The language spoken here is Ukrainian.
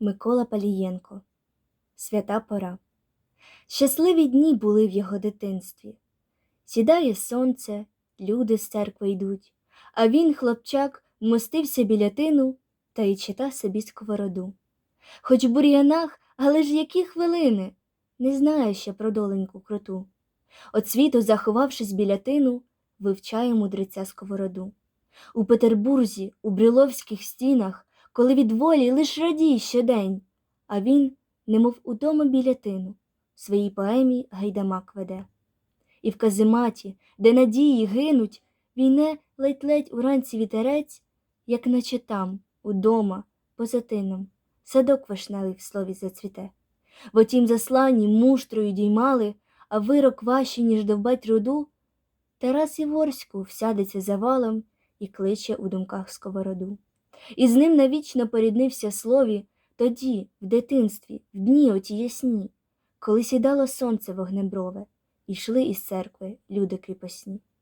Микола Палієнко Свята пора. Щасливі дні були в його дитинстві. Сідає сонце, люди з церкви йдуть, а він, хлопчак, вмостився біля тину та й чита собі сковороду. Хоч бур'янах, але ж які хвилини, не знає ще про доленьку круту. От світу, заховавшись біля тину, вивчає мудреця сковороду. У Петербурзі, у бриловських стінах, коли від волі лиш радій щодень, а він, немов удома біля тину, в своїй поемі гайдамак веде. І в казематі, де надії гинуть, війне ледь-ледь уранці вітерець, як наче там, удома, поза тином, садок вишневий в слові зацвіте. В отім засланні муштрою діймали, а вирок важчий, ніж довбать руду, Тарас Єворську всядеться за валом і кличе у думках сковороду. І з ним навічно поріднився слові тоді, в дитинстві, в дні оті ясні, коли сідало сонце вогнеброве, і йшли із церкви люди кріпосні.